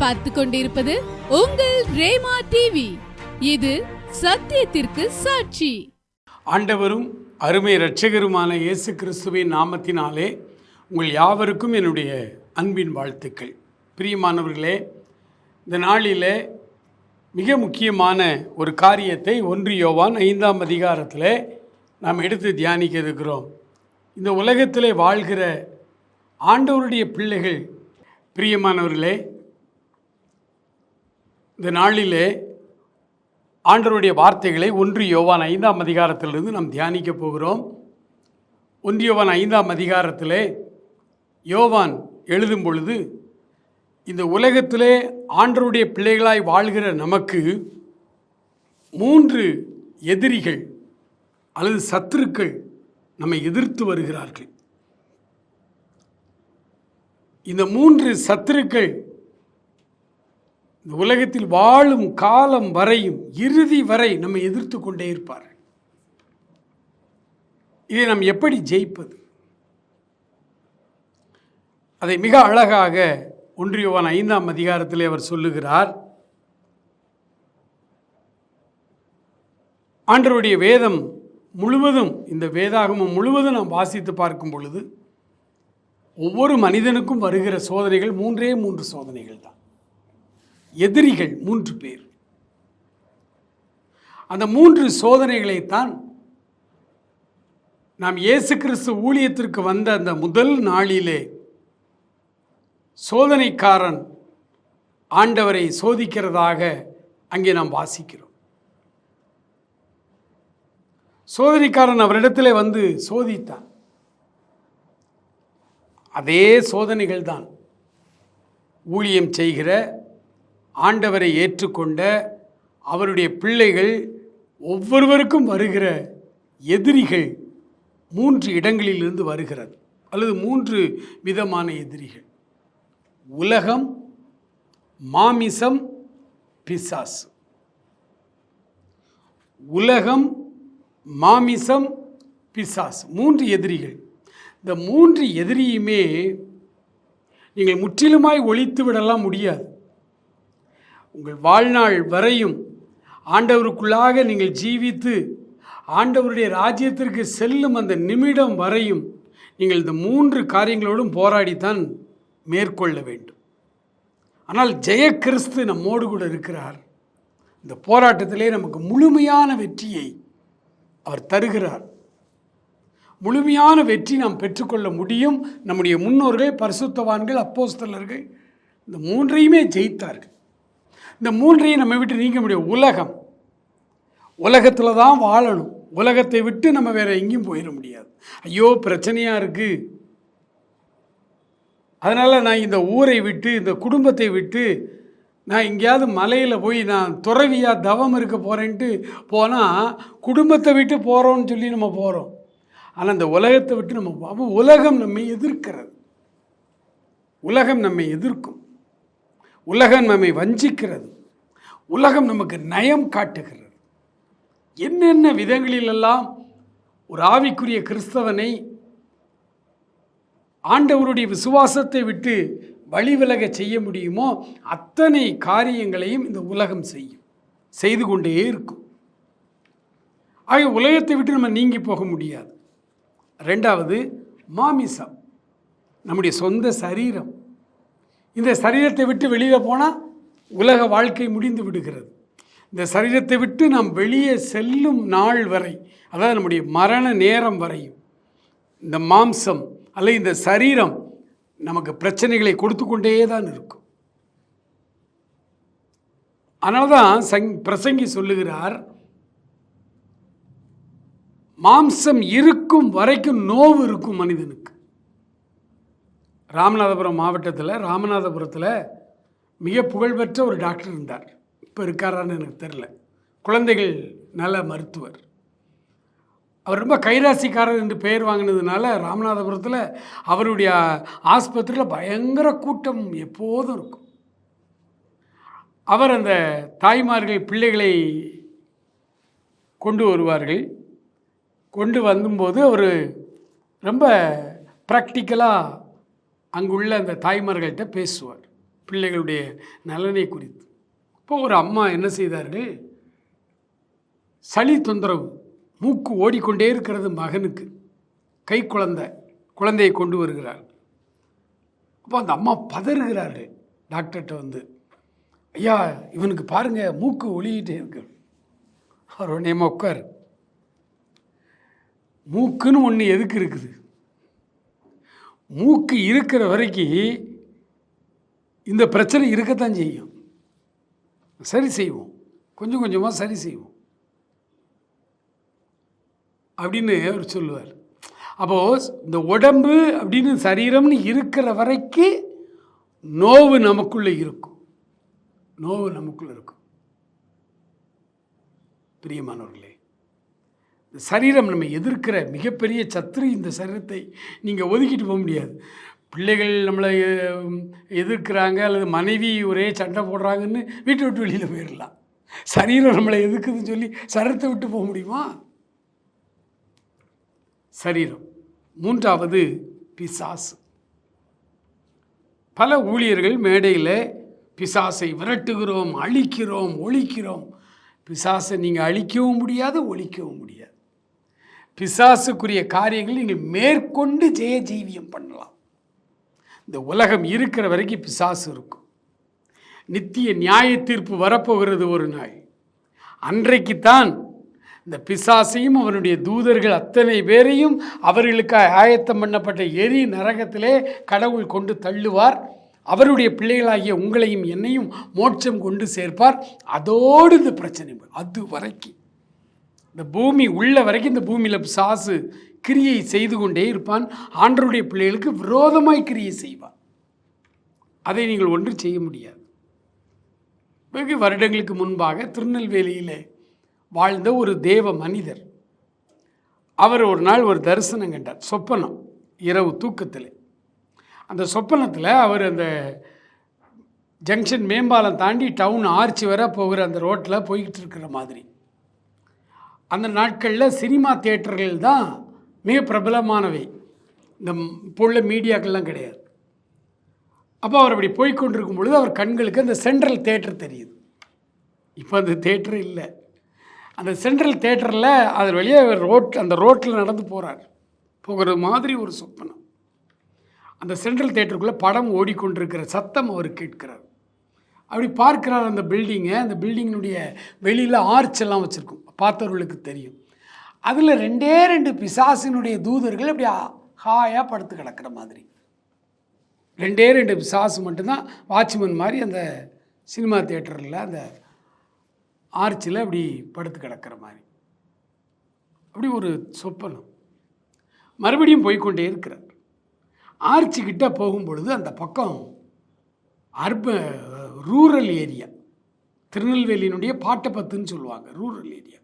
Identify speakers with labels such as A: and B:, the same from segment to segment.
A: பார்த்து கொண்டிருப்பது உங்கள் ரேமா டிவி இது சத்தியத்திற்கு சாட்சி.
B: ஆண்டவரும் அருமை இரட்சகருமான இயேசு கிறிஸ்துவின் நாமத்தினாலே உங்கள் யாவருக்கும் என்னுடைய அன்பின் வாழ்த்துக்கள். பிரியமானவர்களே இந்த நாளில் மிக முக்கியமான ஒரு காரியத்தை ஒன்று யோவான் ஐந்தாம் அதிகாரத்தில் நாம் எடுத்து தியானிக்க இருக்கிறோம். இந்த உலகத்திலே வாழ்கிற ஆண்டவருடைய பிள்ளைகள் பிரியமானவர்களே இந்த நாளிலே ஆண்டருடைய வார்த்தைகளை ஒன்று யோவான் ஐந்தாம் அதிகாரத்திலிருந்து நாம் தியானிக்க போகிறோம். ஒன்று யோவான் ஐந்தாம் அதிகாரத்திலே யோவான் எழுதும் பொழுது இந்த உலகத்திலே ஆண்டருடைய பிள்ளைகளாய் வாழ்கிற நமக்கு மூன்று எதிரிகள் அல்லது சத்துருக்கள் நம்மை எதிர்த்து வருகிறார்கள். இந்த மூன்று சத்துருக்கள் இந்த உலகத்தில் வாழும் காலம் வரையும் இறுதி வரை நம்மை எதிர்த்து கொண்டே இருப்பார் இதை நாம் எப்படி ஜெயிப்பது? அதை மிக அழகாக ஒன்றியவான் ஐந்தாம் அதிகாரத்திலே அவர் சொல்லுகிறார். ஆண்டருடைய வேதம் முழுவதும் இந்த வேதாகமம் முழுவதும் நாம் வாசித்து பார்க்கும் பொழுது ஒவ்வொரு மனிதனுக்கும் வருகிற சோதனைகள் மூன்றே மூன்று சோதனைகள் தான். எதிரிகள் மூன்று பேர். அந்த மூன்று சோதனைகளைத்தான் நாம் இயேசு கிறிஸ்து ஊழியத்திற்கு வந்த அந்த முதல் நாளிலே சோதனைக்காரன் ஆண்டவரை சோதிக்கிறதாக அங்கே நாம் வாசிக்கிறோம். சோதனைக்காரன் அவரிடத்திலே வந்து சோதித்தான். அதே சோதனைகள் தான் ஊழியம் செய்கிற ஆண்டவரை ஏற்றுக்கொண்ட அவருடைய பிள்ளைகள் ஒவ்வொருவருக்கும் வருகிற எதிரிகள் மூன்று இடங்களிலிருந்து வருகிறது அல்லது மூன்று விதமான எதிரிகள். உலகம் மாமிசம் பிசாசு. உலகம் மாமிசம் பிசாசு. மூன்று எதிரிகள். இந்த மூன்று எதிரியுமே நீங்கள் முற்றிலுமாய் ஒழித்து விடலாம் முடியாது. உங்கள் வாழ்நாள் வரையும் ஆண்டவருக்குள்ளாக நீங்கள் ஜீவித்து ஆண்டவருடைய ராஜ்யத்திற்கு செல்லும் அந்த நிமிடம் வரையும் நீங்கள் இந்த மூன்று காரியங்களோடும் போராடித்தான் மேற்கொள்ள வேண்டும். ஆனால் ஜெய கிறிஸ்து நம்மோடு கூட இருக்கிறார். இந்த போராட்டத்திலே நமக்கு முழுமையான வெற்றியை அவர் தருகிறார். முழுமையான வெற்றி நாம் பெற்றுக்கொள்ள முடியும். நம்முடைய முன்னோர்கள் பரிசுத்தவான்கள் அப்போஸ்தலர்கள் இந்த மூன்றையுமே ஜெயித்தார்கள். இந்த மூன்றையும் நம்ம விட்டு நீங்க முடியும். உலகம். உலகத்தில் தான் வாழணும். உலகத்தை விட்டு நம்ம வேற எங்கேயும் போயிட முடியாது. ஐயோ பிரச்சனையாக இருக்குது அதனால் நான் இந்த ஊரை விட்டு இந்த குடும்பத்தை விட்டு நான் எங்கேயாவது மலையில் போய் நான் துறவியாக தவம் இருக்க போகிறேன்ட்டு போனால் குடும்பத்தை விட்டு போகிறோன்னு சொல்லி நம்ம போகிறோம் ஆனால் இந்த உலகத்தை விட்டு நம்ம அப்போ உலகம் நம்மை எதிர்க்கிறது. உலகம் நம்மை எதிர்க்கும். உலகம் நம்மை வஞ்சிக்கிறது. உலகம் நமக்கு நயம் காட்டுகிறது. என்னென்ன விதங்களிலெல்லாம் ஒரு ஆவிக்குரிய கிறிஸ்தவனை ஆண்டவருடைய விசுவாசத்தை விட்டு வழிவிலக செய்ய முடியுமோ அத்தனை காரியங்களையும் இந்த உலகம் செய்யும். செய்து கொண்டே இருக்கும். ஆக உலகத்தை விட்டு நம்ம நீங்கி போக முடியாது. ரெண்டாவது மாமிசம். நம்முடைய சொந்த சரீரம். இந்த சரீரத்தை விட்டு வெளியில் போனால் உலக வாழ்க்கை முடிந்து விடுகிறது. இந்த சரீரத்தை விட்டு நாம் வெளியே செல்லும் நாள் வரை அதாவது நம்முடைய மரண நேரம் வரையும் இந்த மாம்சம் அல்ல இந்த சரீரம் நமக்கு பிரச்சனைகளை கொடுத்து கொண்டே தான் இருக்கும். அதனால தான் சங் பிரசங்கி சொல்லுகிறார் மாம்சம் இருக்கும் வரைக்கும் நோவு இருக்கும் மனிதனுக்கு. ராமநாதபுரம் மாவட்டத்தில் ராமநாதபுரத்தில் மிக புகழ்பெற்ற ஒரு டாக்டர் இருந்தார். இப்போ இருக்காரான்னு எனக்கு தெரில குழந்தைகள் நல மருத்துவர். அவர் ரொம்ப கைராசிக்காரர் என்று பெயர் வாங்கினதுனால ராமநாதபுரத்தில் அவருடைய ஆஸ்பத்திரியில் பயங்கர கூட்டம் எப்போதும் இருக்கும். அவர் அந்த தாய்மார்கள் பிள்ளைகளை கொண்டு வருவார்கள். கொண்டு வந்தும்போது அவர் ரொம்ப ப்ராக்டிக்கலாக அங்குள்ள அந்த தாய்மார்கள்ட்ட பேசுவார். பிள்ளைகளுடைய நலனை குறித்து. இப்போ ஒரு அம்மா என்ன செய்தார்கள்? சளி தொந்தரவு மூக்கு ஓடிக்கொண்டே இருக்கிறது மகனுக்கு. கை குழந்தை குழந்தையை கொண்டு வருகிறார் அப்போ அந்த அம்மா பதறுகிறார்கள். டாக்டர்கிட்ட வந்து ஐயா இவனுக்கு பாருங்க மூக்கு ஒளியிட்டே இருக்கு. அவர் உடனே உட்கார். மூக்குன்னு ஒன்று எதுக்கு இருக்குது? மூக்கு இருக்கிற வரைக்கும் இந்த பிரச்சனை இருக்கத்தான் செய்யும். சரி செய்வோம். கொஞ்சம் கொஞ்சமாக சரி செய்வோம். அப்படின்னு அவர் சொல்லுவார். அப்போது இந்த உடம்பு அப்படின்னு சரீரம்னு இருக்கிற வரைக்கும் நோவு நமக்குள்ளே இருக்கும். நோவு நமக்குள்ளே இருக்கும். பிரியமானவர்களே சரீரம் நம்ம எதிர்க்கிற மிகப்பெரிய சத்துரு இந்த சரீரத்தை நீங்கள் ஒதுக்கிட்டு போக முடியாது. பிள்ளைகள் நம்மளை எதிர்க்கிறாங்க அல்லது மனைவி ஒரே சண்டை போடுறாங்கன்னு வீட்டை விட்டு வெளியில் போயிடலாம் சரீரம் நம்மளை எதுக்குதுன்னு சொல்லி சரத்தை விட்டு போக முடியுமா? சரீரம். மூன்றாவது பிசாசு. பல ஊழியர்கள் மேடையில் பிசாசை விரட்டுகிறோம் அழிக்கிறோம் ஒழிக்கிறோம். பிசாசை நீங்கள் அழிக்கவும் முடியாது ஒழிக்கவும் முடியாது. பிசாசுக்குரிய காரியங்கள் நீங்கள் மேற்கொண்டு ஜெய ஜீவியம் பண்ணலாம். இந்த உலகம் இருக்கிற வரைக்கும் பிசாசு இருக்கும். நித்திய நியாய தீர்ப்பு வரப்போகிறது ஒரு நாள். அன்றைக்குத்தான் இந்த பிசாசையும் அவனுடைய தூதர்கள் அத்தனை பேரையும் அவர்களுக்காக ஆயத்தம் பண்ணப்பட்ட எரி நரகத்திலே கடவுள் கொண்டு தள்ளுவார். அவருடைய பிள்ளைகளாகிய உங்களையும் என்னையும் மோட்சம் கொண்டு சேர்ப்பார். அதோடு இந்த பிரச்சனை அது வரைக்கும். இந்த பூமி உள்ள வரைக்கும் இந்த பூமியில் சாசு கிரியை செய்து கொண்டே இருப்பான். ஆண்டருடைய பிள்ளைகளுக்கு விரோதமாய் கிரியை செய்வான். அதை நீங்கள் ஒன்று செய்ய முடியாது. வெகு வருடங்களுக்கு முன்பாக திருநெல்வேலியில் வாழ்ந்த ஒரு தேவ மனிதர். அவர் ஒரு நாள் ஒரு தரிசனம் கண்டார். சொப்பனம் இரவு தூக்கத்தில். அந்த சொப்பனத்தில் அவர் அந்த ஜங்ஷன் மேம்பாலம் தாண்டி டவுன் ஆர்ச்சி வர போகிற அந்த ரோட்டில் போய்கிட்டு இருக்கிற மாதிரி. அந்த நாட்களில் சினிமா தேட்டர்கள் தான் மிக பிரபலமானவை. இந்த இப்போ உள்ள மீடியாக்கள்லாம் கிடையாது. அப்போ அவர் அப்படி போய்க்கொண்டிருக்கும் பொழுது அவர் கண்களுக்கு அந்த சென்ட்ரல் தேட்டர் தெரியுது. இப்போ அந்த தேட்டர் இல்லை. அந்த சென்ட்ரல் தேட்டரில் அது வழியாக அவர் ரோட் அந்த ரோட்டில் நடந்து போகிறார் போகிற மாதிரி ஒரு சொப்பனம். அந்த சென்ட்ரல் தேட்டருக்குள்ளே படம் ஓடிக்கொண்டிருக்கிற சத்தம் அவர் கேட்கிறார். அப்படி பார்க்கிறார் அந்த பில்டிங்கை. அந்த பில்டிங்கினுடைய வெளியில் ஆர்ச் எல்லாம் வச்சுருக்கும். பார்த்தவர்களுக்கு தெரியும். அதில் ரெண்டே ரெண்டு பிசாசினுடைய தூதர்கள் அப்படி ஹாயாக படுத்து கிடக்கிற மாதிரி. ரெண்டே ரெண்டு பிசாசு மட்டும்தான் வாட்ச்மேன் மாதிரி அந்த சினிமா தியேட்டரில் அந்த ஆர்ச்சில் அப்படி படுத்து கிடக்கிற மாதிரி. அப்படி ஒரு சொப்பனம். மறுபடியும் போய்க்கொண்டே இருக்கிறார். ஆர்ச்சிக்கிட்ட போகும்பொழுது போகும் பொழுது அந்த பக்கம் அர்ப ரூரல் ஏரியா திருநெல்வேலியினுடைய பாட்டப்பத்துன்னு சொல்லுவாங்க ரூரல் ஏரியா.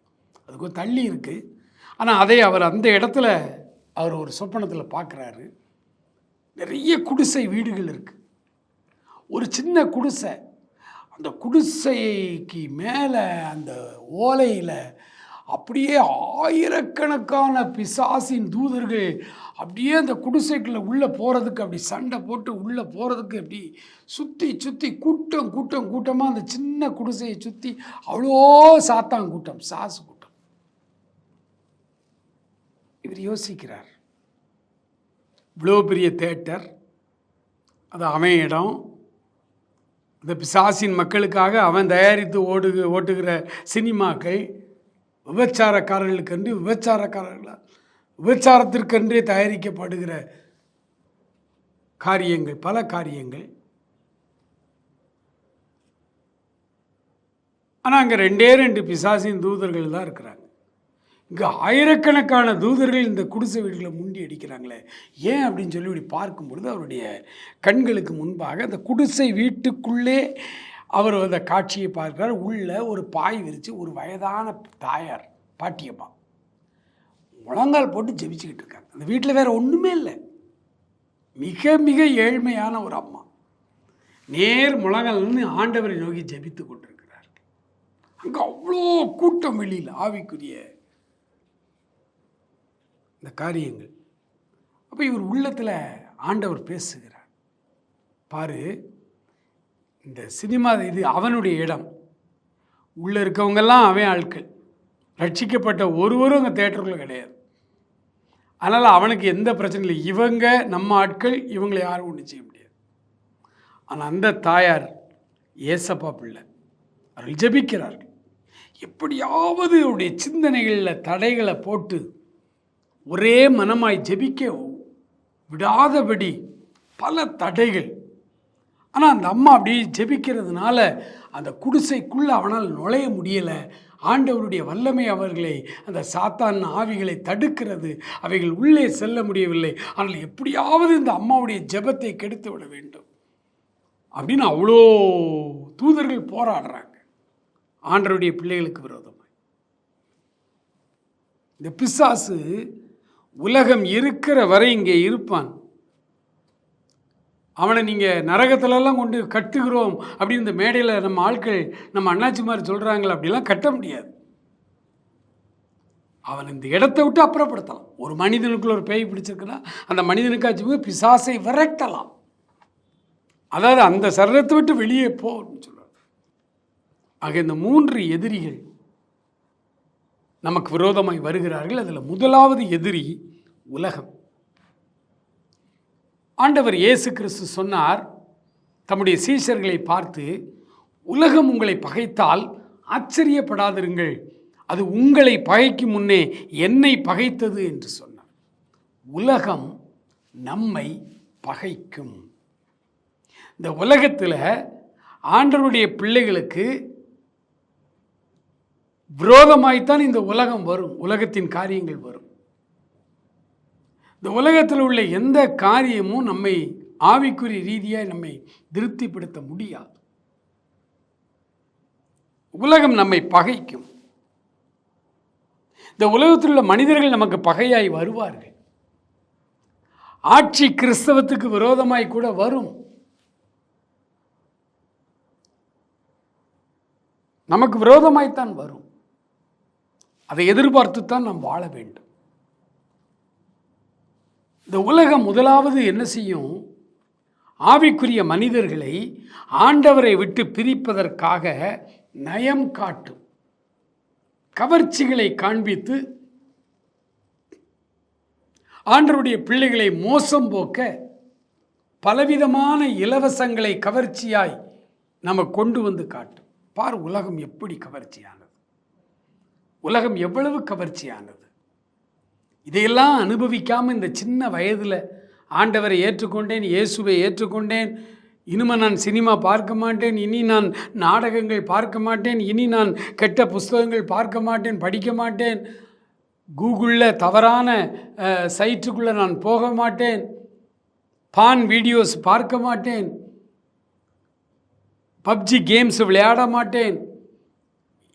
B: அது கொஞ்சம் தள்ளி இருக்குது ஆனால் அதை அவர் அந்த இடத்துல அவர் ஒரு சொப்பனத்தில் பார்க்குறாரு நிறைய குடிசை வீடுகள் இருக்குது ஒரு சின்ன குடிசை. அந்த குடிசைக்கு மேலே அந்த ஓலையில் அப்படியே ஆயிரக்கணக்கான பிசாசின் தூதர்கள் அப்படியே அந்த குடிசைக்குள்ளே உள்ளே போகிறதுக்கு அப்படி சண்டை போட்டு உள்ளே போகிறதுக்கு அப்படி சுற்றி சுற்றி கூட்டம் கூட்டம் கூட்டமாக அந்த சின்ன குடிசையை சுற்றி அவ்வளோ சாத்தான் கூட்டம் சாசு கூட்டம் இவர் யோசிக்கிறார். இவ்வளோ பெரிய தேட்டர் அது அவன் இடம் இந்த பிசாசின் மக்களுக்காக அவன் தயாரித்து ஓடுக ஓட்டுகிற சினிமாக்கள் விபச்சாரக்காரர்களுக்கென்று விபச்சாரக்காரர்களால் விபச்சாரத்திற்கென்றே தயாரிக்கப்படுகிற காரியங்கள் பல காரியங்கள். ஆனால் அங்கே ரெண்டே ரெண்டு பிசாசின் தூதர்கள் தான் இருக்கிறாங்க. இங்கே ஆயிரக்கணக்கான தூதர்கள் இந்த குடிசை வீடுகளை முண்டி அடிக்கிறாங்களே. ஏன் அப்படின்னு சொல்லி இப்படி பார்க்கும் பொழுது அவருடைய கண்களுக்கு முன்பாக அந்த குடிசை வீட்டுக்குள்ளே அவர் அந்த காட்சியை பார்க்கிறார். உள்ள ஒரு பாய் விரித்து ஒரு வயதான தாயார் பாட்டியம்மா முழங்கால் போட்டு ஜெபிச்சுக்கிட்டு இருக்காங்க. அந்த வீட்டில் வேறு ஒன்றுமே இல்லை. மிக மிக ஏழ்மையான ஒரு அம்மா. நேர் முழங்கல்னு ஆண்டவரை நோக்கி ஜெபித்து கொண்டிருக்கிறார் அங்கே அவ்வளோ கூட்டம் வெளியில் ஆவிக்குரிய இந்த காரியங்கள். அப்போ இவர் உள்ளத்தில் ஆண்டவர் பேசுகிறார். பாரு இந்த சினிமா இது அவனுடைய இடம். உள்ளே இருக்கவங்கெல்லாம் அவன் ஆட்கள். ரட்சிக்கப்பட்ட ஒருவரும் அங்கே தேட்டருக்குள்ளே கிடையாது. அதனால் அவனுக்கு எந்த பிரச்சனையும் இல்லை. இவங்க நம்ம ஆட்கள் இவங்களை யாரும் ஒன்றும் செய்ய முடியாது. ஆனால் அந்த தாயார் ஏசப்பா பிள்ளை அவர்கள் ஜபிக்கிறார்கள். எப்படியாவது அவருடைய சிந்தனைகளில் தடைகளை போட்டு ஒரே மனமாய் ஜெபிக்க. விடாதபடி பல தடைகள். ஆனால் அந்த அம்மா அப்படி ஜெபிக்கிறதுனால அந்த குடிசைக்குள்ளே அவனால் நுழைய முடியலை. ஆண்டவருடைய வல்லமை அவர்களை அந்த சாத்தான் ஆவிகளை தடுக்கிறது. அவைகள் உள்ளே செல்ல முடியவில்லை. ஆனால் எப்படியாவது இந்த அம்மாவுடைய ஜெபத்தை கெடுத்து விட வேண்டும். அப்படின்னு அவ்வளோ தூதர்கள் போராடுறாங்க. ஆண்டவருடைய பிள்ளைகளுக்கு விரோதமாக இந்த பிசாசு உலகம் இருக்கிற வரை இங்கே இருப்பான். அவனை நீங்கள் நரகத்திலலாம் கொண்டு கட்டுகிறோம் அப்படின்னு இந்த மேடையில் நம்ம ஆட்கள் நம்ம அண்ணாச்சிமார் சொல்கிறாங்களே அப்படிலாம் கட்ட முடியாது. அவன் இந்த இடத்தை விட்டு அப்புறப்படுத்தலாம். ஒரு மனிதனுக்குள்ள ஒரு பேய் பிடிச்சிருக்குன்னா அந்த மனிதனுக்காச்சும் போய் பிசாசை விரட்டலாம். அதாவது அந்த சரணத்தை விட்டு வெளியே போன்னு அப்படின்னு ஆக இந்த மூன்று எதிரிகள் நமக்கு விரோதமாய் வருகிறார்கள். அதில் முதலாவது எதிரி உலகம். ஆண்டவர் இயேசு கிறிஸ்து சொன்னார் தம்முடைய சீஷர்களை பார்த்து உலகம் உங்களை பகைத்தால் ஆச்சரியப்படாதிருங்கள். அது உங்களை பகைக்கும் முன்னே என்னை பகைத்தது என்று சொன்னார். உலகம் நம்மை பகைக்கும். இந்த உலகத்தில் ஆண்டவருடைய பிள்ளைகளுக்கு விரோதமாய்த்தான் இந்த உலகம் வரும் உலகத்தின் காரியங்கள் வரும். இந்த உலகத்தில் உள்ள எந்த காரியமும் நம்மை ஆவிக்குறி ரீதியாக நம்மை திருப்திப்படுத்த முடியாது. உலகம் நம்மை பகைக்கும். இந்த உலகத்தில் உள்ள மனிதர்கள் நமக்கு பகையாய் வருவார்கள். ஆட்சி கிறிஸ்தவத்துக்கு விரோதமாய் கூட வரும். நமக்கு விரோதமாய்த்தான் வரும். அதை எதிர்பார்த்துத்தான் நாம் வாழ வேண்டும். இந்த உலகம் முதலாவது என்ன செய்யும்? ஆவிக்குரிய மனிதர்களை ஆண்டவரை விட்டு பிரிப்பதற்காக நயம் காட்டும். கவர்ச்சிகளை காண்பித்து ஆண்டவருடைய பிள்ளைகளை மோசம் போக்க பலவிதமான இலவசங்களை கவர்ச்சியாய் நம்ம கொண்டு வந்து காட்டும். பார் உலகம் எப்படி கவர்ச்சியானது. உலகம் எவ்வளவு கவர்ச்சியானது. இதையெல்லாம் அனுபவிக்காமல் இந்த சின்ன வயதில் ஆண்டவரை ஏற்றுக்கொண்டேன் இயேசுவை ஏற்றுக்கொண்டேன் இனிமே நான் சினிமா பார்க்க மாட்டேன் இனி நான் நாடகங்கள் பார்க்க மாட்டேன் இனி நான் கெட்ட புஸ்தகங்கள் பார்க்க மாட்டேன் படிக்க மாட்டேன் கூகுளில் தவறான சைட்டுக்குள்ளே நான் போக மாட்டேன் பான் வீடியோஸ் பார்க்க மாட்டேன் பப்ஜி கேம்ஸ் விளையாட மாட்டேன்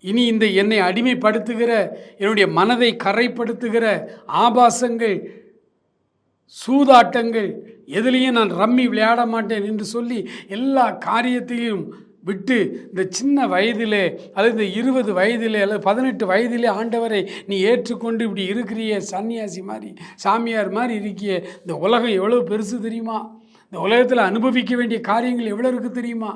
B: இனி இந்த என்னை அடிமைப்படுத்துகிற என்னுடைய மனதை கரைப்படுத்துகிற ஆபாசங்கள் சூதாட்டங்கள் எதுலேயும் நான் ரம்மி விளையாட மாட்டேன் என்று சொல்லி எல்லா காரியத்தையும் விட்டு இந்த சின்ன வயதிலே அல்லது இந்த இருபது வயதிலே அல்லது பதினெட்டு வயதிலே ஆண்டவரை நீ ஏற்றுக்கொண்டு இப்படி இருக்கிறிய சன்னியாசி மாதிரி சாமியார் மாதிரி இருக்கிய இந்த உலகம் எவ்வளோ பெருசு தெரியுமா? இந்த உலகத்தில் அனுபவிக்க வேண்டிய காரியங்கள் எவ்வளோ இருக்குது தெரியுமா?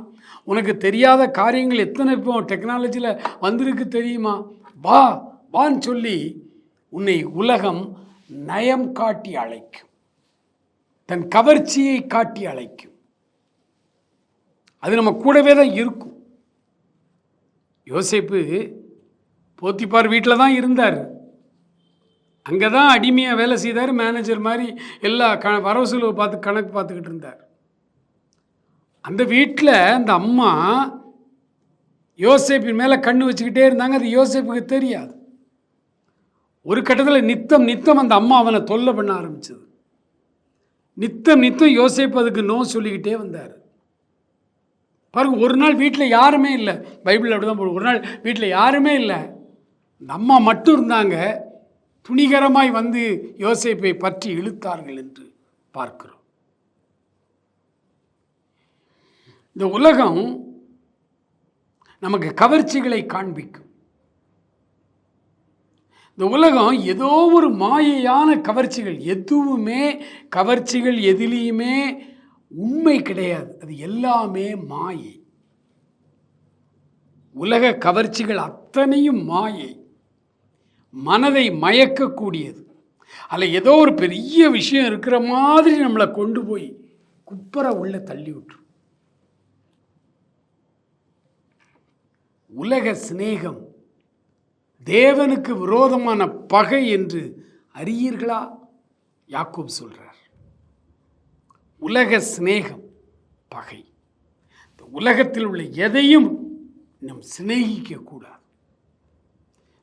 B: உனக்கு தெரியாத காரியங்கள் எத்தனை இப்போ டெக்னாலஜியில் வந்திருக்கு தெரியுமா? வா வான்னு சொல்லி உன்னை உலகம் நயம் காட்டி அழைக்கும். தன் கவர்ச்சியை காட்டி அழைக்கும். அது நம்ம கூடவே தான் இருக்கும். யோசேப்பு போத்திப்பார் வீட்டில் தான் இருந்தார். அங்கே தான் அடிமையாக வேலை செய்தார் மேனேஜர் மாதிரி எல்லா க வரவு செலவு பார்த்து கணக்கு பார்த்துக்கிட்டு இருந்தார். அந்த வீட்டில் அந்த அம்மா யோசேப்பின் மேலே கண்ணு வச்சுக்கிட்டே இருந்தாங்க. அது யோசேப்புக்கு தெரியாது. ஒரு கட்டத்தில் நித்தம் நித்தம் அந்த அம்மா அவனை தொல்லை பண்ண ஆரம்பிச்சது. நித்தம் நித்தம் யோசேப்பு அதுக்கு நோ சொல்லிக்கிட்டே வந்தார். பாருங்க ஒரு நாள் வீட்டில் யாருமே இல்லை. பைபிள் அப்படி தான் போடும் ஒரு நாள் வீட்டில் யாருமே இல்லை. அந்த அம்மா மட்டும் இருந்தாங்க. துணிகரமாய் வந்து யோசேப்பை பற்றி இழுத்தார்கள் என்று பார்க்கிறோம். இந்த உலகம் நமக்கு கவர்ச்சிகளை காண்பிக்கும். இந்த உலகம் ஏதோ ஒரு மாயையான கவர்ச்சிகள் எதுவுமே கவர்ச்சிகள் எதிலையுமே உண்மை கிடையாது. அது எல்லாமே மாயை. உலக கவர்ச்சிகள் அத்தனையும் மாயை. மனதை மயக்கக்கூடியது. அதில் ஏதோ ஒரு பெரிய விஷயம் இருக்கிற மாதிரி நம்மளை கொண்டு போய் குப்பரை உள்ள தள்ளி விட்டுரும். உலக சிநேகம் தேவனுக்கு விரோதமான பகை என்று அறியீர்களா? யாக்கூப் சொல்றார். உலக சிநேகம் பகை. இந்த உலகத்தில் உள்ள எதையும் நம் சிநேகிக்க கூடாது.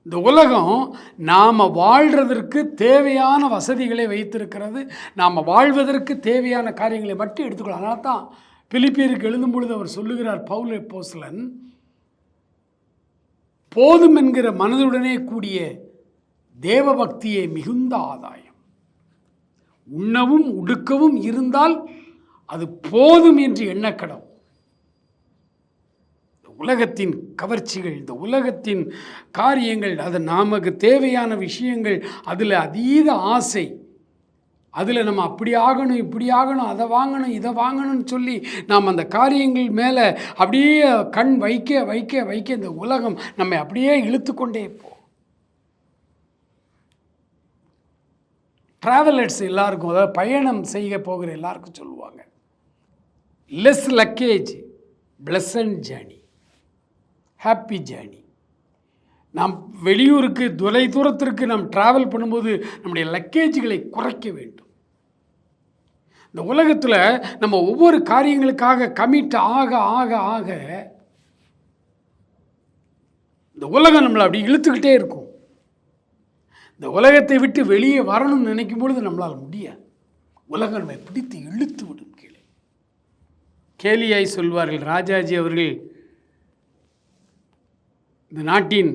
B: இந்த உலகம் நாம் வாழ்கிறதற்கு தேவையான வசதிகளை வைத்திருக்கிறது. நாம் வாழ்வதற்கு தேவையான காரியங்களை மட்டும் எடுத்துக்கலாம் அதனால் தான் பிலிப்பியருக்கு எழுதும் பொழுது அவர் சொல்லுகிறார் பவுல் போஸ்லன் போதும் என்கிற மனதுடனே கூடிய தேவ பக்தியே மிகுந்த ஆதாயம். உண்ணவும் உடுக்கவும் இருந்தால் அது போதும் என்று எண்ணக்கடம் உலகத்தின் கவர்ச்சிகள் இந்த உலகத்தின் காரியங்கள் அது நமக்கு தேவையான விஷயங்கள் அதில் அதீத ஆசை. அதில் நம்ம அப்படி ஆகணும் இப்படி ஆகணும் அதை வாங்கணும் இதை வாங்கணும்னு சொல்லி நாம் அந்த காரியங்கள் மேலே அப்படியே கண் வைக்க வைக்க வைக்க இந்த உலகம் நம்மை அப்படியே இழுத்து கொண்டே போ. ட்ராவலர்ஸ் எல்லாருக்கும் அதாவது பயணம் செய்ய போகிற எல்லாருக்கும் சொல்லுவாங்க. Less luggage pleasant journey happy journey நாம் வெளியூருக்கு தொலை தூரத்திற்கு நாம் ட்ராவல் பண்ணும்போது நம்முடைய லக்கேஜ்களை குறைக்க வேண்டும். இந்த உலகத்தில் நம்ம ஒவ்வொரு காரியங்களுக்காக கமிட் ஆக ஆக ஆக இந்த உலகம் நம்மளை அப்படி இழுத்துக்கிட்டே இருக்கும். இந்த உலகத்தை விட்டு வெளியே வரணும்னு நினைக்கும் பொழுது நம்மளால் முடியாது. உலகம் நம்மை பிடித்து இழுத்து விடும் கீழே கேலியாய் சொல்வார்கள் ராஜாஜி அவர்கள் இந்த நாட்டின்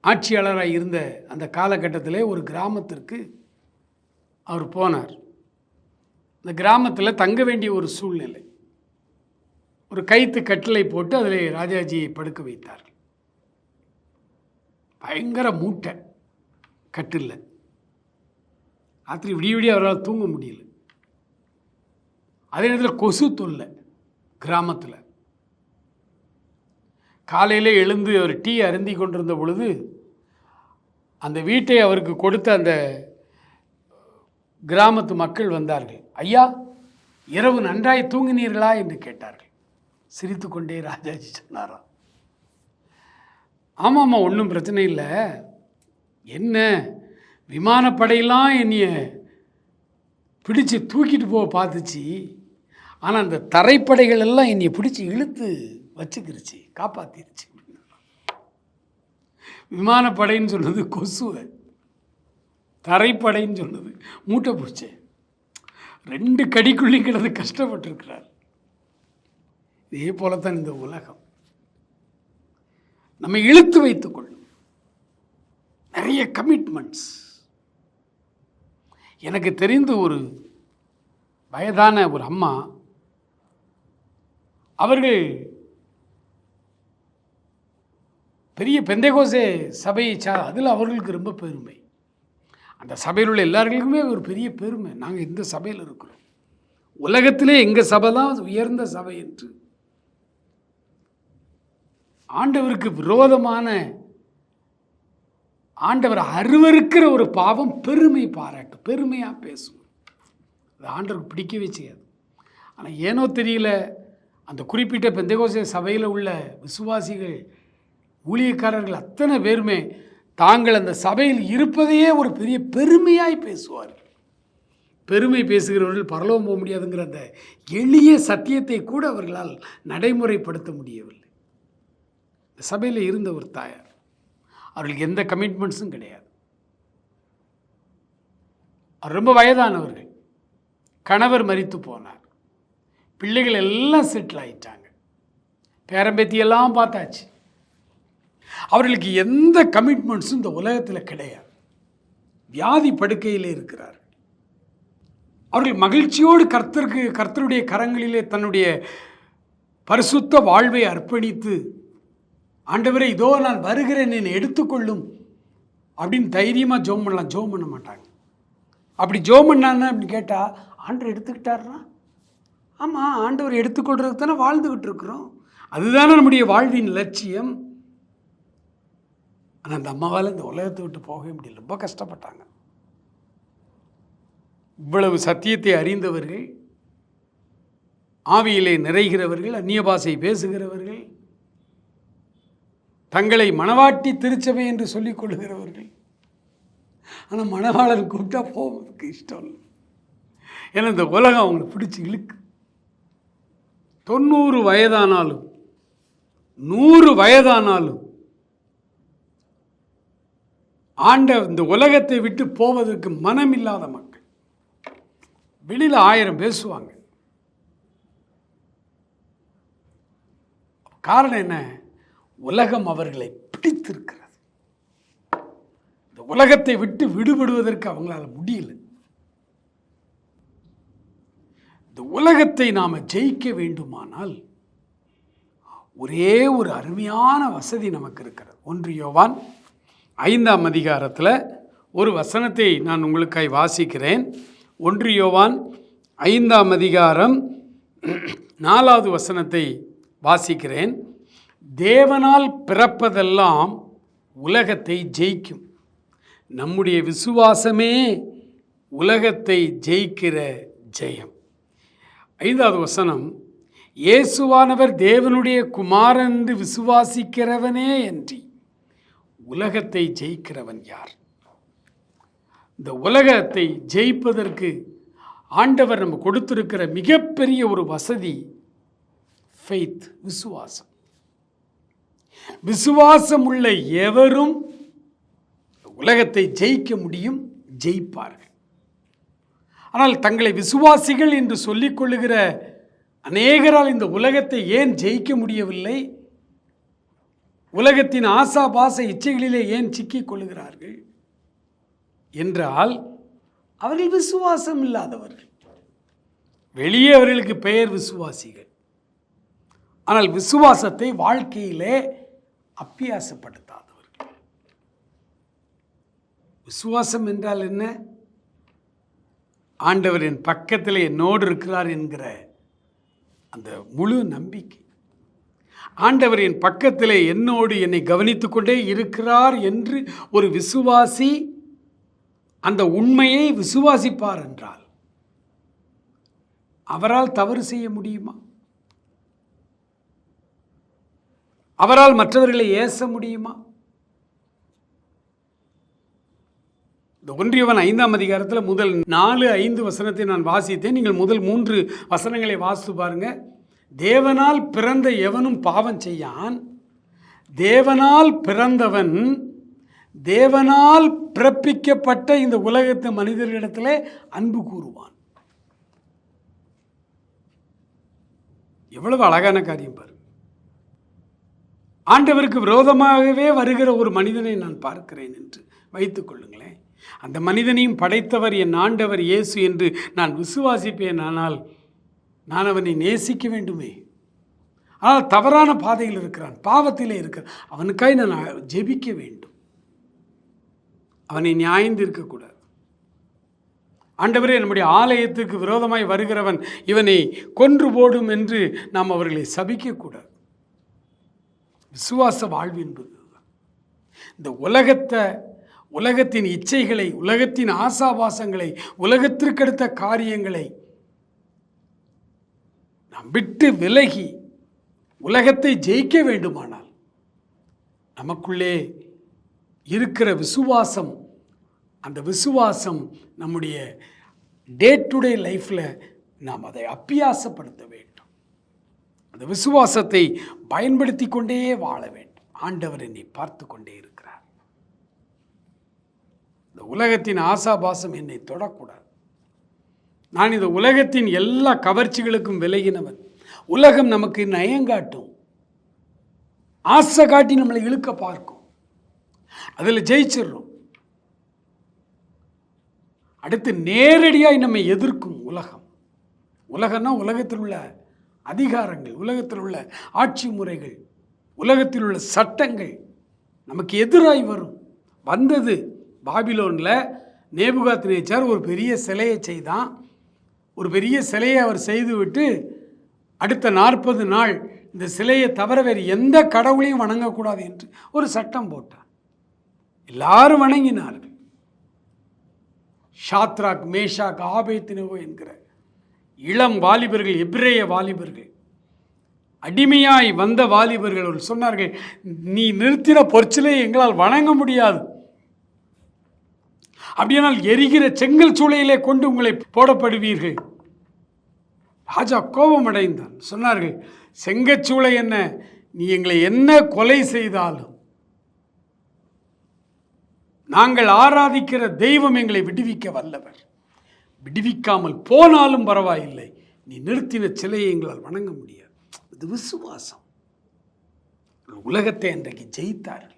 B: ஆட்சியாளராக இருந்த அந்த காலகட்டத்தில் ஒரு கிராமத்திற்கு அவர் போனார். இந்த கிராமத்தில் தங்க வேண்டிய ஒரு சூழ்நிலை. ஒரு கைத்து கட்டளை போட்டு அதில் ராஜாஜியை படுக்க வைத்தார். பயங்கர மூட்டை கட்டில் ராத்திரி விடிய விடிய அவரால் தூங்க முடியல. அதே நேரத்தில் கொசு தொல்லை கிராமத்தில். காலையில் எழுந்து அவர் டீ அருந்தி கொண்டிருந்த பொழுது அந்த வீட்டை அவருக்கு கொடுத்த அந்த கிராமத்து மக்கள் வந்தார்கள். ஐயா இரவு நன்றாய் தூங்கினீர்களா? என்று கேட்டார்கள். சிரித்துக்கொண்டே ராஜாஜி சொன்னாராம். ஆமாம்மா ஒன்றும் பிரச்சனை இல்லை. என்ன விமானப்படையெல்லாம் என்னைய பிடிச்சு தூக்கிட்டு போக பார்த்துச்சு. ஆனால் அந்த தரைப்படைகள் எல்லாம் என்னை பிடிச்சி இழுத்து வச்சுக்கிருச்சு காப்பாத்திருச்சு. விமானப்படைன்னு சொன்னது கொசுவை. தரைப்படைன்னு சொன்னது மூட்டை பிடிச்ச. ரெண்டு கடிக்குள்ளி கிடந்து கஷ்டப்பட்டிருக்கிறார். இதே போலத்தான் இந்த உலகம். நம்ம இழுத்து வைத்துக்கொள்ளும் நிறைய கமிட்மெண்ட்ஸ் எனக்கு தெரிந்த ஒரு வயதான ஒரு அம்மா அவர்கள் பெரிய பெந்தைகோசே சபையை சா அதில் அவர்களுக்கு ரொம்ப பெருமை. அந்த சபையில் உள்ள எல்லாருக்குமே ஒரு பெரிய பெருமை. நாங்கள் இந்த சபையில் இருக்கிறோம். உலகத்திலே எங்கள் சபை தான் உயர்ந்த சபை என்று. ஆண்டவருக்கு விரோதமான ஆண்டவர் அருவருக்கிற ஒரு பாவம் பெருமை பாராட்டு பெருமையாக பேசும் அது ஆண்டவருக்கு பிடிக்கவே செய்யாது. ஆனால் ஏனோ தெரியல அந்த குறிப்பிட்ட பெந்தகோச சபையில் உள்ள விசுவாசிகள் ஊழியக்காரர்கள் அத்தனை பேருமே தாங்கள் அந்த சபையில் இருப்பதையே ஒரு பெரிய பெருமையாய் பேசுவார்கள். பெருமை பேசுகிறவர்கள் பரலோகம் போக முடியாதுங்கிற அந்த எளிய சத்தியத்தை கூட அவர்களால் நடைமுறைப்படுத்த முடியவில்லை. இந்த சபையில் இருந்த ஒரு தாயார். அவர்களுக்கு எந்த கமிட்மெண்ட்ஸும் கிடையாது. அவர் ரொம்ப வயதானவர்கள். கணவர் மறித்து போனார். பிள்ளைகள் எல்லாம் செட்டில் ஆயிட்டாங்க. பேரம்பேத்தியெல்லாம் பார்த்தாச்சு. அவர்களுக்கு எந்த கமிட்மெண்ட்ஸும் இந்த உலகத்தில் கிடையாது. வியாதி படுக்கையிலே இருக்கிறார். அவர்கள் மகிழ்ச்சியோடு கர்த்தருக்கு கர்த்தருடைய கரங்களிலே தன்னுடைய பரிசுத்த வாழ்வை அர்ப்பணித்து ஆண்டவரை இதோ நான் வருகிறேன் என்னை எடுத்துக்கொள்ளும். அப்படின்னு தைரியமாக ஜோம் பண்ணலாம். ஜோம் பண்ண மாட்டாங்க. அப்படி ஜோம் பண்ணான்னு அப்படின்னு கேட்டால் ஆண்டவர் எடுத்துக்கிட்டாருனா ஆமாம் ஆண்டவர் எடுத்துக்கொள்றதுக்கு தானே வாழ்ந்துக்கிட்டு இருக்கிறோம். அதுதானே நம்முடைய வாழ்வின் லட்சியம். ஆனால் அந்த அம்மாவால் இந்த உலகத்தை விட்டு போகவே முடியல. ரொம்ப கஷ்டப்பட்டாங்க. இவ்வளவு சத்தியத்தை அறிந்தவர்கள் ஆவியிலே நிறைகிறவர்கள் அந்நிய பாசை பேசுகிறவர்கள் தங்களை மணவாட்டி திருச்சபை என்று சொல்லிக் கொள்கிறவர்கள். ஆனால் மணவாளன் கூப்பிட்டா போவதுக்கு இஷ்டம் இல்லை. ஏன்னா இந்த உலகம் அவங்களை பிடிச்சி இழுக்கு. தொண்ணூறு வயதானாலும் நூறு வயதானாலும் ஆண்ட இந்த உலகத்தை விட்டு போவதற்கு மனமில்லாத மக்கள். வெளியில் ஆயிரம் பேசுவாங்க காரணம் என்ன? உலகம் அவர்களை பிடித்திருக்கிறது. இந்த உலகத்தை விட்டு விடுபடுவதற்கு அவங்களால முடியல. இந்த உலகத்தை நாம் ஜெயிக்க வேண்டுமானால் ஒரே ஒரு அருமையான வசதி நமக்கு இருக்கிறது. ஒன்று யோவான் ஐந்தாம் அதிகாரத்தில் ஒரு வசனத்தை நான் உங்களுக்காய் வாசிக்கிறேன். ஒன்று யோவான் ஐந்தாம் அதிகாரம் நாலாவது வசனத்தை வாசிக்கிறேன். தேவனால் பிறப்பதெல்லாம் உலகத்தை ஜெயிக்கும். நம்முடைய விசுவாசமே உலகத்தை ஜெயிக்கிற ஜெயம். ஐந்தாவது வசனம் இயேசுவானவர் தேவனுடைய குமாரன் என்று விசுவாசிக்கிறவனே அன்றி உலகத்தை ஜெயிக்கிறவன் யார்? இந்த உலகத்தை ஜெயிப்பதற்கு ஆண்டவர் நம்ம கொடுத்திருக்கிற மிகப்பெரிய ஒரு வசதி ஃபெய்த் விசுவாசம். விசுவாசம் உள்ள எவரும் உலகத்தை ஜெயிக்க முடியும்? ஜெயிப்பார்கள். ஆனால் தங்களை விசுவாசிகள் என்று சொல்லிக் கொள்ளுகிற அநேகரால் இந்த உலகத்தை ஏன் ஜெயிக்க முடியவில்லை? உலகத்தின் ஆசா பாச இச்சைகளிலே ஏன் சிக்கிக் கொள்ளுகிறார்கள்? என்றால் அவர்கள் விசுவாசம் இல்லாதவர்கள். வெளியே அவர்களுக்கு பெயர் விசுவாசிகள். ஆனால் விசுவாசத்தை வாழ்க்கையிலே அப்பியாசப்படுத்தாதவர்கள். விசுவாசம் என்றால் என்ன? ஆண்டவர் என் பக்கத்தில் என்னோடு இருக்கிறார் என்கிற அந்த முழு நம்பிக்கை. ஆண்டவரின் பக்கத்திலே என்னோடு என்னை கவனித்துக்கொண்டே இருக்கிறார் என்று ஒரு விசுவாசி அந்த உண்மையை விசுவாசிப்பார் என்றால் அவரால் தவறு செய்ய முடியுமா? அவரால் மற்றவர்களை ஏச முடியுமா? இந்த ஒன்றியவன் ஐந்தாம் அதிகாரத்தில் முதல் நாலு ஐந்து வசனத்தை நான் வாசித்தேன். நீங்கள் முதல் மூன்று வசனங்களை வாசித்து பாருங்கள் தேவனால் பிறந்த எவனும் பாவம் செய்யான். தேவனால் பிறந்தவன் தேவனால் பிறப்பிக்கப்பட்ட இந்த உலகத்து மனிதர்களிடத்தில் அன்பு கூறுவான். எவ்வளவு அழகான காரியம் பாரு ஆண்டவருக்கு விரோதமாகவே வருகிற ஒரு மனிதனை நான் பார்க்கிறேன் என்று வைத்துக் கொள்ளுங்களேன். அந்த மனிதனையும் படைத்தவர் என் ஆண்டவர் இயேசு என்று நான் விசுவாசிப்பேன் ஆனால் நான் அவனை நேசிக்க வேண்டுமே. ஆனால் தவறான பாதையில் இருக்கிறான் பாவத்திலே இருக்கிறான். அவனுக்காய் நான் ஜெபிக்க வேண்டும். அவனை நியாயந்து இருக்கக்கூடாது ஆண்டவரே நம்முடைய ஆலயத்துக்கு விரோதமாய் வருகிறவன் இவனை கொன்று போடும் என்று நாம் அவர்களை சபிக்கக்கூடாது விசுவாச வாழ்வு என்பது இந்த உலகத்தை உலகத்தின் இச்சைகளை உலகத்தின் ஆசாபாசங்களை உலகத்திற்கடுத்த காரியங்களை நாம் விட்டு விலகி உலகத்தை ஜெயிக்க வேண்டுமானால் நமக்குள்ளே இருக்கிற விசுவாசம் அந்த விசுவாசம் நம்முடைய டே டு டே லைஃப்பில் நாம் அதை அப்பியாசப்படுத்த வேண்டும். அந்த விசுவாசத்தை பயன்படுத்தி கொண்டே வாழ வேண்டும். ஆண்டவர் என்னை பார்த்து கொண்டே இருக்கிறார். இந்த உலகத்தின் ஆசாபாசம் என்னை தொடக்கூடாது. நான் இந்த உலகத்தின் எல்லா கவர்ச்சிகளுக்கும் விலகினவன். உலகம் நமக்கு நயங்காட்டும் ஆசை காட்டி நம்மளை இழுக்க பார்க்கும். அதில் ஜெயிச்சிடுறோம். அடுத்து நேரடியாக நம்மை எதிர்க்கும் உலகம். உலகம்னா உலகத்தில் உள்ள அதிகாரங்கள் உலகத்தில் உள்ள ஆட்சி முறைகள் உலகத்தில் உள்ள சட்டங்கள் நமக்கு எதிராய் வரும். வந்தது பாபிலோனில் நேபுகாத் நேச்சார் ஒரு பெரிய சிலையை செய்தான். ஒரு பெரிய சிலையை அவர் செய்துவிட்டு அடுத்த நாற்பது நாள் இந்த சிலையை தவிர வேறு எந்த கடவுளையும் வணங்கக்கூடாது என்று ஒரு சட்டம் போட்டார். எல்லாரும் வணங்கினார்கள். ஷாத்ராக் மேஷாக் ஆபேத்தினவோ என்கிற இளம் வாலிபர்கள் எபிரேய வாலிபர்கள் அடிமையாய் வந்த வாலிபர்கள் சொன்னார்கள் நீ நிறுத்தின பொற்சிலை எங்களால் வணங்க முடியாது. அப்படியானால் எரிகிற செங்கல் சூளையிலே கொண்டு உங்களை போடப்படுவீர்கள். ராஜா கோபம் அடைந்தான் சொன்னார்கள் செங்கச்சூளை என்ன? நீ எங்களை என்ன கொலை செய்தாலும்? நாங்கள் ஆராதிக்கிற தெய்வம் எங்களை விடுவிக்க வல்லவர். விடுவிக்காமல் போனாலும் பரவாயில்லை. நீ நிறுத்தின சிலையை எங்களால் வணங்க முடியாது. இது விசுவாசம். உலகத்தை அன்றைக்கு ஜெயித்தார்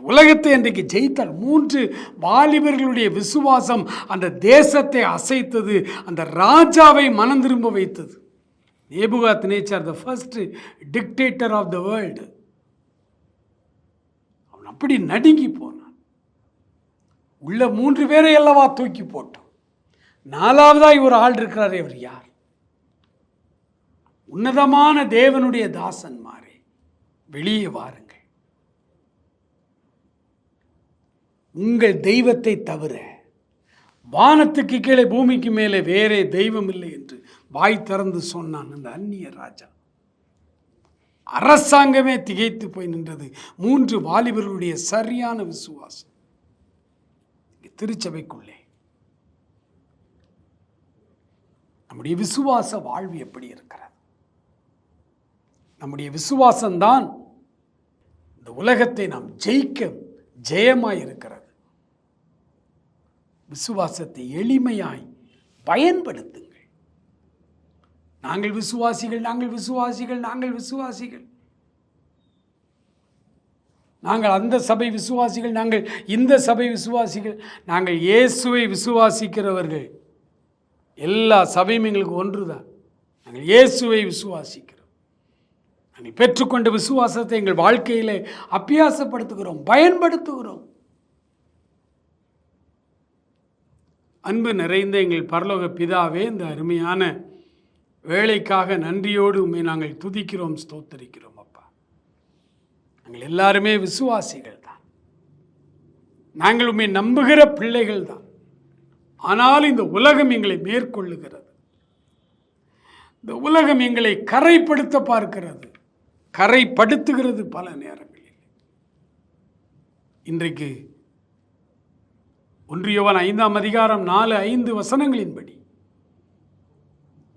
B: உலகத்தை இன்றைக்கு ஜெயித்தார் மூன்று வாலிபர்களுடைய விசுவாசம் அந்த தேசத்தை அசைத்தது அந்த ராஜாவை மனம் திரும்ப வைத்தது. Nebuchadnezzar the first dictator of the world அவன் அப்படி நடுங்கி போனான். உள்ள மூன்று பேரை அல்லவா தூக்கி போட்டோம் நாலாவதாய் ஒரு ஆள் இருக்கிறாரே அவர் யார்? உன்னதமான தேவனுடைய தாசன் மாறி வெளியே வாரு உங்கள் தெய்வத்தை தவிர வானத்துக்கு கீழே பூமிக்கு மேலே வேறே தெய்வம் இல்லை என்று வாய் திறந்து சொன்னான் அந்த அந்நிய ராஜா. அரசாங்கமே திகைத்து போய் நின்றது. மூன்று வாலிபர்களுடைய சரியான விசுவாசம். திருச்சபைக்குள்ளே. நம்முடைய விசுவாச வாழ்வு எப்படி இருக்கிறது? நம்முடைய விசுவாசம்தான் இந்த உலகத்தை நாம் ஜெயிக்க ஜெயமாய் இருக்கிறது. விசுவாசத்தை எளிமையாய் பயன்படுத்துங்கள். நாங்கள் விசுவாசிகள் நாங்கள் விசுவாசிகள் நாங்கள் விசுவாசிகள். நாங்கள் அந்த சபை விசுவாசிகள் நாங்கள் இந்த சபை விசுவாசிகள் நாங்கள் இயேசுவை விசுவாசிக்கிறவர்கள். எல்லா சபையும் எங்களுக்கு ஒன்றுதான். நாங்கள் இயேசுவை விசுவாசிக்கிறோம். நாங்கள் பெற்றுக்கொண்ட விசுவாசத்தை எங்கள் வாழ்க்கையிலே அபியாசப்படுத்துகிறோம் பயன்படுத்துகிறோம். அன்பு நிறைந்த எங்கள் பரலோக பிதாவே இந்த அருமையான வேலைக்காக நன்றியோடு உண்மை நாங்கள் துதிக்கிறோம் ஸ்தோத்தரிக்கிறோம் அப்பா. நாங்கள் எல்லாருமே விசுவாசிகள் தான். நாங்கள் உண்மை நம்புகிற பிள்ளைகள் தான். ஆனால் இந்த உலகம் எங்களை மேற்கொள்ளுகிறது. இந்த உலகம் எங்களை கரைப்படுத்த பார்க்கிறது. கரைப்படுத்துகிறது பல நேரங்களில். இன்றைக்கு ஒன்றியவன் ஐந்தாம் அதிகாரம் நாலு ஐந்து வசனங்களின்படி.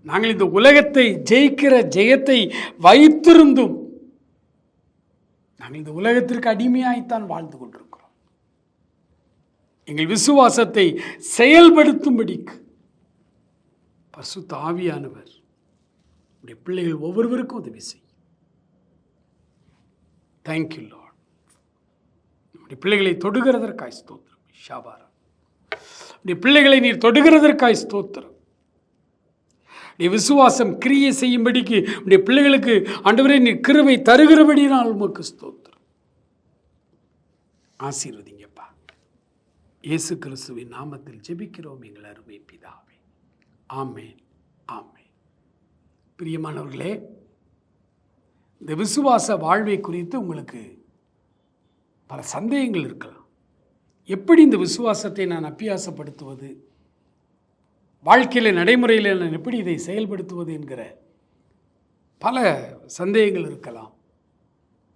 B: நாங்கள் இந்த உலகத்தை ஜெயிக்கிற ஜெயத்தை வைத்திருந்தும் நாங்கள் இந்த உலகத்திற்கு அடிமையாய்த்தான் வாழ்ந்து கொண்டிருக்கிறோம். எங்கள் விசுவாசத்தை செயல்படுத்தும்படிக்கு பசு தாவியானவர் உடைய பிள்ளைகள் ஒவ்வொருவருக்கும் உதவி செய்யும். தேங்க்யூ லார்ட் நம்முடைய பிள்ளைகளை தொடுகிறதற்காய் ஸ்தோத்திரம். ஷாபாரா. உடைய பிள்ளைகளை நீர் தொடுகிறதற்காய் ஸ்தோத்திரம். நீ விசுவாசம் கிரியை செய்யும்படிக்கு உடைய பிள்ளைகளுக்கு ஆண்டவரே நீ கிருவை தருகிறபடினால் உமக்கு ஸ்தோத்திரம். ஆசீர்வதிங்கப்பா. இயேசு கிறிஸ்துவின் நாமத்தில் ஜெபிக்கிறோம் எங்கள் அருமை பிதாவே. ஆமேன் ஆமேன். பிரியமானவர்களே இந்த விசுவாச வாழ்வை குறித்து உங்களுக்கு பல சந்தேகங்கள் இருக்கலாம். எப்படி இந்த விசுவாசத்தை நான் அப்பியாசப்படுத்துவது வாழ்க்கையில் நடைமுறையில் நான் எப்படி இதை செயல்படுத்துவது என்கிற பல சந்தேகங்கள் இருக்கலாம்.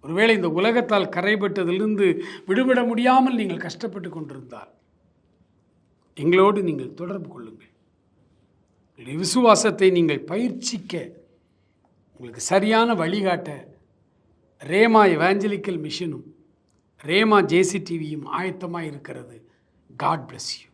B: ஒருவேளை இந்த உலகத்தால் கரைபட்டதிலிருந்து விடுபட முடியாமல் நீங்கள் கஷ்டப்பட்டு கொண்டிருந்தால் எங்களோடு நீங்கள் தொடர்பு கொள்ளுங்கள். உங்களுடைய விசுவாசத்தை நீங்கள் பயிற்சிக்க உங்களுக்கு சரியான வழிகாட்ட ரேமா எவாஞ்சலிக்கல் மிஷனும் ரேமா ஜேசி டிவியும் ஆயத்தமாக இருக்கிறது காட் பிளஸ் யூ